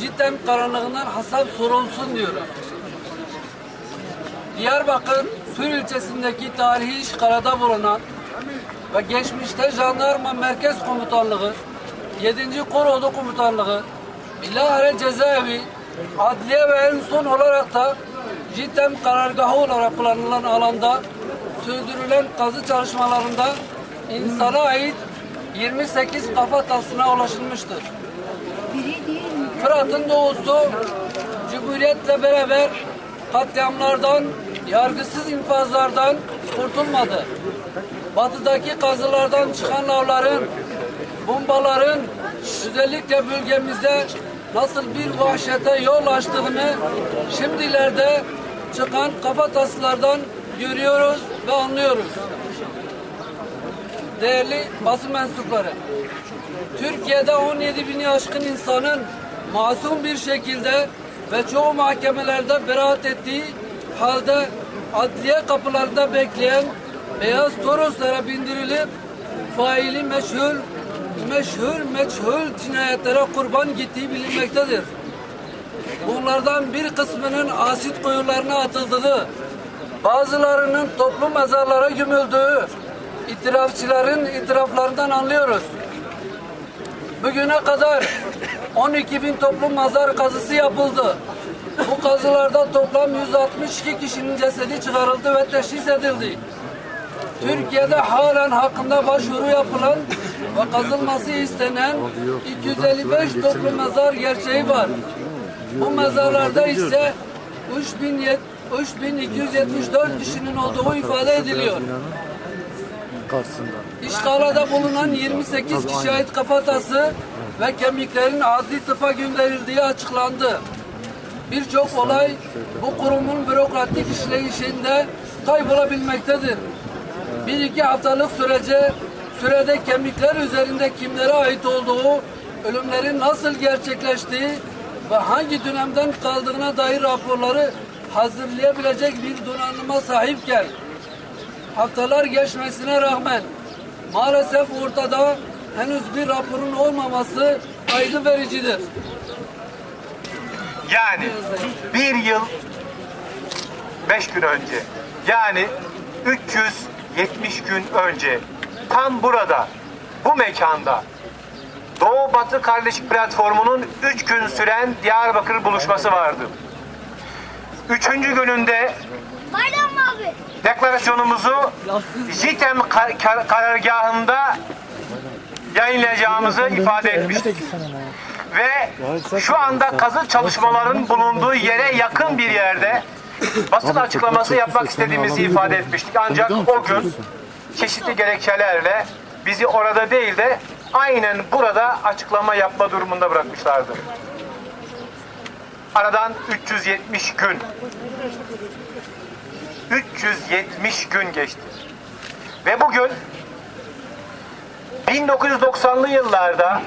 JITEM karanlığından hasap sorulsun diyoruz. Diyarbakır Sür ilçesindeki tarihi işgalada bulunan ve geçmişte Jandarma Merkez Komutanlığı, 7. Koroğlu Komutanlığı, Bilahare Cezaevi, Adliye ve en son olarak da JITEM karargahı olarak kullanılan alanda sürdürülen kazı çalışmalarında insana ait 28 kafa tasına ulaşılmıştır. Fırat'ın doğusu Cumhuriyet'le beraber katliamlardan, yargısız infazlardan kurtulmadı. Batıdaki kazılardan çıkan lavların, bombaların özellikle bölgemizde nasıl bir vahşete yol açtığını şimdilerde çıkan kafa taslardan görüyoruz ve anlıyoruz. Değerli basın mensupları, Türkiye'de 17 bini aşkın insanın masum bir şekilde ve çoğu mahkemelerde beraat ettiği halde adliye kapılarında bekleyen beyaz toroslara bindirilip faili meçhul, meşhur meçhul cinayetlere kurban gittiği bilinmektedir. Bunlardan bir kısmının asit kuyularına atıldığı, bazılarının toplu mezarlara gömüldüğü, itirafçıların itiraflarından anlıyoruz. Bugüne kadar 12 bin toplum mazar kazısı yapıldı. Bu kazılarda toplam 162 kişinin cesedi çıkarıldı ve teşhis edildi. Türkiye'de halen hakkında başvuru yapılan ve kazılması istenen 255 toplu mezar gerçeği var. Bu mezarlarda ise 3000 3274 kişinin olduğu ifade ediliyor. Karşısında. İşgalada bulunan 28 kişiye ait kafatası ve kemiklerin adli tıpa gönderildiği açıklandı. Birçok olay bu kurumun bürokratik işleyişinde kaybolabilmektedir. Bir iki haftalık sürece sürede kemikler üzerinde kimlere ait olduğu, ölümlerin nasıl gerçekleştiği ve hangi dönemden kaldığına dair raporları hazırlayabilecek bir donanıma sahipken haftalar geçmesine rağmen maalesef ortada henüz bir raporun olmaması kaygı vericidir. Yani bir yıl beş gün önce yani 370 gün önce tam burada bu mekanda Doğu Batı Kardeşlik Platformu'nun üç gün süren Diyarbakır buluşması vardı. Üçüncü gününde abi. Deklarasyonumuzu JITEM kar- kar- karargahında yayınlayacağımızı ifade etmiştik. Ve şu anda kazı çalışmaların bulunduğu yere yakın bir yerde basın açıklaması yapmak istediğimizi ifade etmiştik. Ancak o gün çeşitli gerekçelerle bizi orada değil de aynen burada açıklama yapma durumunda bırakmışlardı. Aradan 370 gün 370 gün geçti. Ve bugün 1990'lı yıllarda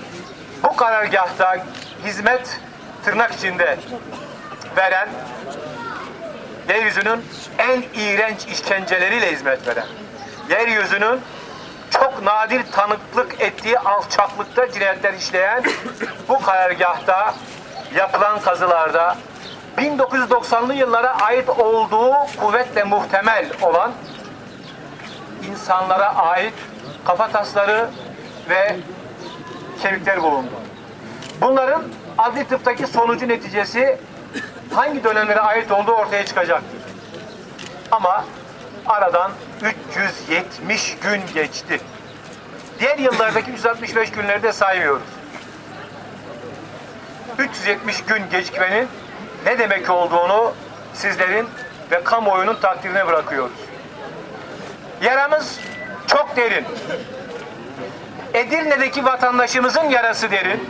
bu karargahta hizmet tırnak içinde veren yeryüzünün en iğrenç işkenceleriyle hizmet veren yeryüzünün çok nadir tanıklık ettiği alçaklıkta cinayetler işleyen bu karargahta yapılan kazılarda 1990'lı yıllara ait olduğu kuvvetle muhtemel olan insanlara ait kafatasları ve kemikler bulundu. Bunların adli tıptaki sonucu neticesi hangi dönemlere ait olduğu ortaya çıkacaktır. Ama aradan 370 gün geçti. Diğer yıllardaki 165 günleri de saymıyoruz. 370 gün gecikmenin ne demek olduğunu sizlerin ve kamuoyunun takdirine bırakıyoruz. Yaramız çok derin. Edirne'deki vatandaşımızın yarası derin.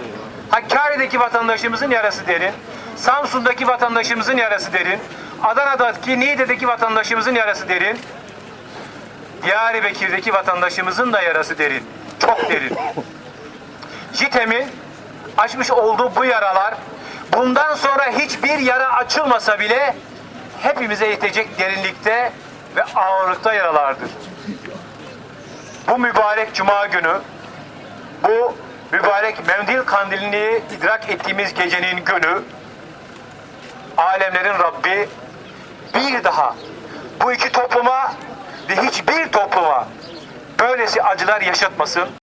Hakkari'deki vatandaşımızın yarası derin. Samsun'daki vatandaşımızın yarası derin. Adana'daki Niğde'deki vatandaşımızın yarası derin. Diyarbakır'daki vatandaşımızın da yarası derin. Çok derin. JITEM'in açmış olduğu bu yaralar bundan sonra hiçbir yara açılmasa bile hepimize yetecek derinlikte ve ağırlıkta yaralardır. Bu mübarek cuma günü bu mübarek mendil kandilini idrak ettiğimiz gecenin günü alemlerin Rabbi bir daha bu iki topluma ve hiçbir topluma böylesi acılar yaşatmasın.